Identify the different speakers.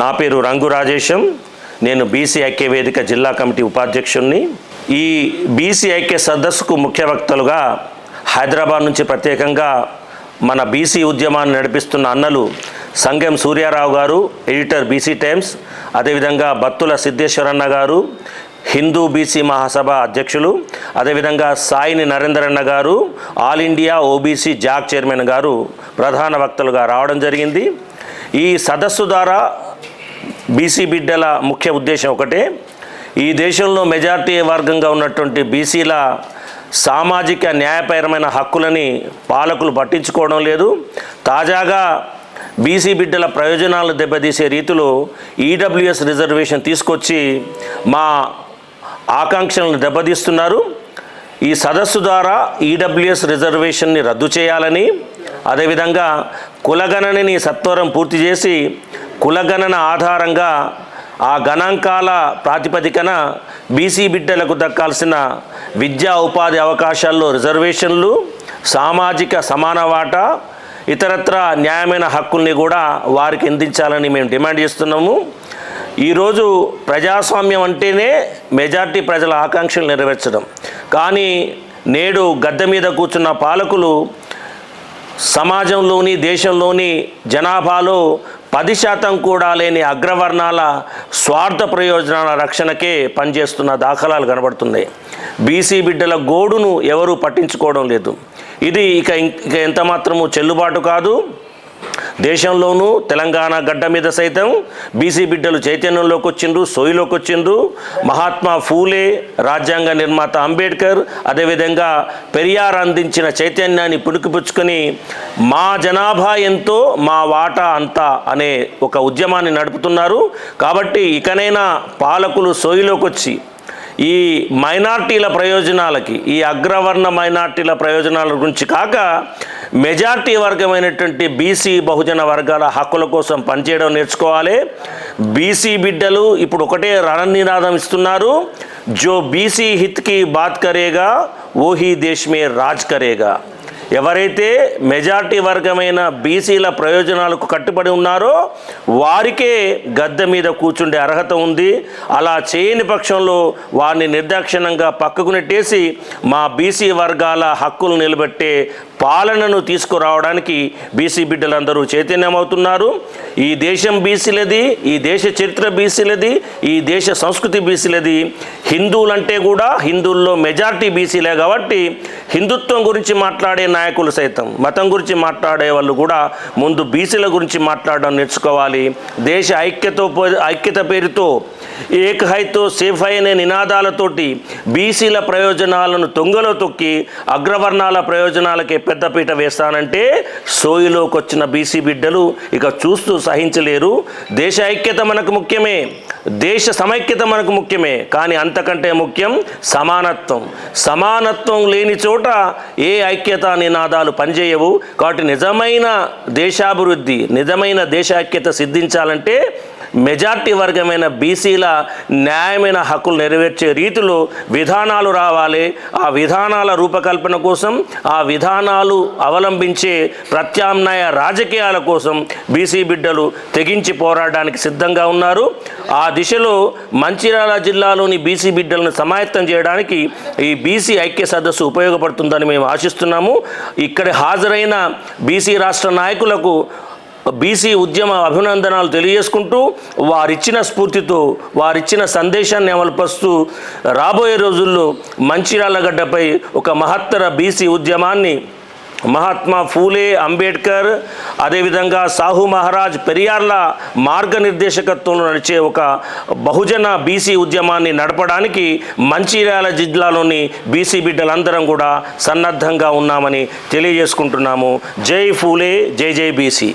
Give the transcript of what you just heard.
Speaker 1: నా పేరు రంగు రాజేశం. నేను బీసీ ఐక్య వేదిక జిల్లా కమిటీ ఉపాధ్యక్షుణ్ణి. ఈ బీసీ ఐక్య సదస్సుకు ముఖ్య వక్తలుగా హైదరాబాద్ నుంచి ప్రత్యేకంగా మన బీసీ ఉద్యమాన్ని నడిపిస్తున్న అన్నలు సంగం సూర్యారావు గారు ఎడిటర్ బీసీ టైమ్స్ అదేవిధంగా బత్తుల సిద్ధేశ్వరన్న గారు హిందూ బీసీ మహాసభ అధ్యక్షులు అదేవిధంగా సాయిని నరేందరన్న గారు all India OBC JAC chairman గారు ప్రధాన వక్తలుగా రావడం జరిగింది. ఈ సదస్సు ద్వారా బీసీ బిడ్డల ముఖ్య ఉద్దేశం ఒకటే. ఈ దేశంలో మెజార్టీ వర్గంగా ఉన్నటువంటి బీసీల సామాజిక న్యాయపరమైన హక్కులని పాలకులు పట్టించుకోవడం లేదు. తాజాగా బీసీ బిడ్డల ప్రయోజనాలు దెబ్బతీసే రీతిలో ఈడబ్ల్యూఎస్ రిజర్వేషన్ తీసుకొచ్చి మా ఆకాంక్షలను దెబ్బతీస్తున్నారు. ఈ సదస్సు ద్వారా ఈడబ్ల్యూఎస్ రిజర్వేషన్ని రద్దు చేయాలని అదేవిధంగా కులగణనని సత్వరం పూర్తి చేసి కులగణన ఆధారంగా ఆ గణాంకాల ప్రాతిపదికన బీసీ బిడ్డలకు దక్కాల్సిన విద్యా ఉపాధి అవకాశాల్లో రిజర్వేషన్లు సామాజిక సమాన వాటా ఇతరత్ర న్యాయమైన హక్కుల్ని కూడా వారికి అందించాలని మేము డిమాండ్ చేస్తున్నాము. ఈరోజు ప్రజాస్వామ్యం అంటేనే మెజార్టీ ప్రజల ఆకాంక్షలు నెరవేర్చడం. కానీ నేడు గద్దె మీద కూర్చున్న పాలకులు సమాజంలోని దేశంలోని జనాభాలో పది శాతం కూడా లేని అగ్రవర్ణాల స్వార్థ ప్రయోజనాల రక్షణకే పనిచేస్తున్న దాఖలాలు కనబడుతున్నాయి. బీసీ బిడ్డల గోడును ఎవరూ పట్టించుకోవడం లేదు. ఇది ఇక ఇక ఎంత మాత్రము చెల్లుబాటు కాదు. దేశంలోనూ తెలంగాణ గడ్డ మీద సైతం బీసీ బిడ్డలు చైతన్యంలోకి వచ్చిండ్రు సోయిలోకి వచ్చిండ్రు. మహాత్మా ఫూలే రాజ్యాంగ నిర్మాత అంబేద్కర్ అదేవిధంగా పెరియార్ అందించిన చైతన్యాన్ని పుణుకుపుచ్చుకొని మా జనాభా ఎంతో మా వాటా అంతా అనే ఒక ఉద్యమాన్ని నడుపుతున్నారు. కాబట్టి ఇకనైనా పాలకులు సోయిలోకి వచ్చి ఈ మైనార్టీల ప్రయోజనాలకి ఈ అగ్రవర్ణ మైనార్టీల ప్రయోజనాల గురించి కాక మెజార్టీ వర్గమైనటువంటి బీసీ బహుజన వర్గాల హక్కుల కోసం పనిచేయడం నేర్చుకోవాలి. బీసీ బిడ్డలు ఇప్పుడు ఒకటే రణనినాదం ఇస్తున్నారు. జో బీసీ హిత్కి బాత్ కరేగా ఓహీ దేశ్ మే రాజ్ కరేగా ఎవరైతే మెజార్టీ వర్గమైన బీసీల ప్రయోజనాలకు కట్టుబడి ఉన్నారో వారికే గద్దె మీద కూర్చుండే అర్హత ఉంది. అలా చేయని పక్షంలో వారిని నిర్దాక్షిణంగా పక్కకు నెట్టేసి మా బీసీ వర్గాల హక్కులు నిలబెట్టే పాలనను తీసుకురావడానికి బీసీ బిడ్డలందరూ చైతన్యమవుతున్నారు. ఈ దేశం బీసీలది ఈ దేశ చరిత్ర బీసీలది ఈ దేశ సంస్కృతి బీసీలది. హిందువులంటే కూడా హిందువుల్లో మెజార్టీ బీసీలే కాబట్టి హిందుత్వం గురించి మాట్లాడే నాయకులు సైతం మతం గురించి మాట్లాడే వాళ్ళు కూడా ముందు బీసీల గురించి మాట్లాడడం నేర్చుకోవాలి. దేశ ఐక్యతో ఐక్యత పేరుతో ఏక్ హైతో సేఫ్ హై అనే నినాదాలతోటి బీసీల ప్రయోజనాలను తొంగలో తొక్కి అగ్రవర్ణాల ప్రయోజనాలకే పెద్దపీట వేస్తానంటే సోయిలోకి వచ్చిన బీసీ బిడ్డలు ఇక చూస్తూ సహించలేరు. దేశ ఐక్యత మనకు ముఖ్యమే దేశ సమైక్యత మనకు ముఖ్యమే కానీ అంతకంటే ముఖ్యం సమానత్వం. సమానత్వం లేని చోట ఏ ఐక్యత నినాదాలు పనిచేయవు. కాబట్టి నిజమైన దేశాభివృద్ధి నిజమైన దేశ ఐక్యత సిద్ధించాలంటే మెజార్టీ వర్గమైన బీసీల న్యాయమైన హక్కులు నెరవేర్చే రీతిలో విధానాలు రావాలి. ఆ విధానాల రూపకల్పన కోసం ఆ విధానాలు అవలంబించే ప్రత్యామ్నాయ రాజకీయాల కోసం బీసీ బిడ్డలు తెగించి పోరాడడానికి సిద్ధంగా ఉన్నారు. ఆ దిశలో మంచిర్యాల జిల్లాలోని బీసీ బిడ్డలను సమాయత్తం చేయడానికి ఈ బీసీ ఐక్య సదస్సు ఉపయోగపడుతుందని మేము ఆశిస్తున్నాము. ఇక్కడ హాజరైన బీసీ రాష్ట్ర నాయకులకు బీసీ ఉద్యమ అభినందనాలు తెలియజేసుకుంటూ వారిచ్చిన స్ఫూర్తితో వారిచ్చిన సందేశాన్ని అమలుపరుస్తూ రాబోయే రోజుల్లో మంచిర్యాల గడ్డపై ఒక మహత్తర బీసీ ఉద్యమాన్ని మహాత్మా ఫూలే అంబేద్కర్ అదేవిధంగా సాహు మహారాజ్ పెరియార్ల మార్గనిర్దేశకత్వంలో నడిచే ఒక బహుజన బీసీ ఉద్యమాన్ని నడపడానికి మంచిర్యాల జిల్లాలోని బీసీ బిడ్డలందరం కూడా సన్నద్ధంగా ఉన్నామని తెలియజేసుకుంటున్నాము. జై ఫూలే జై జై బీసీ.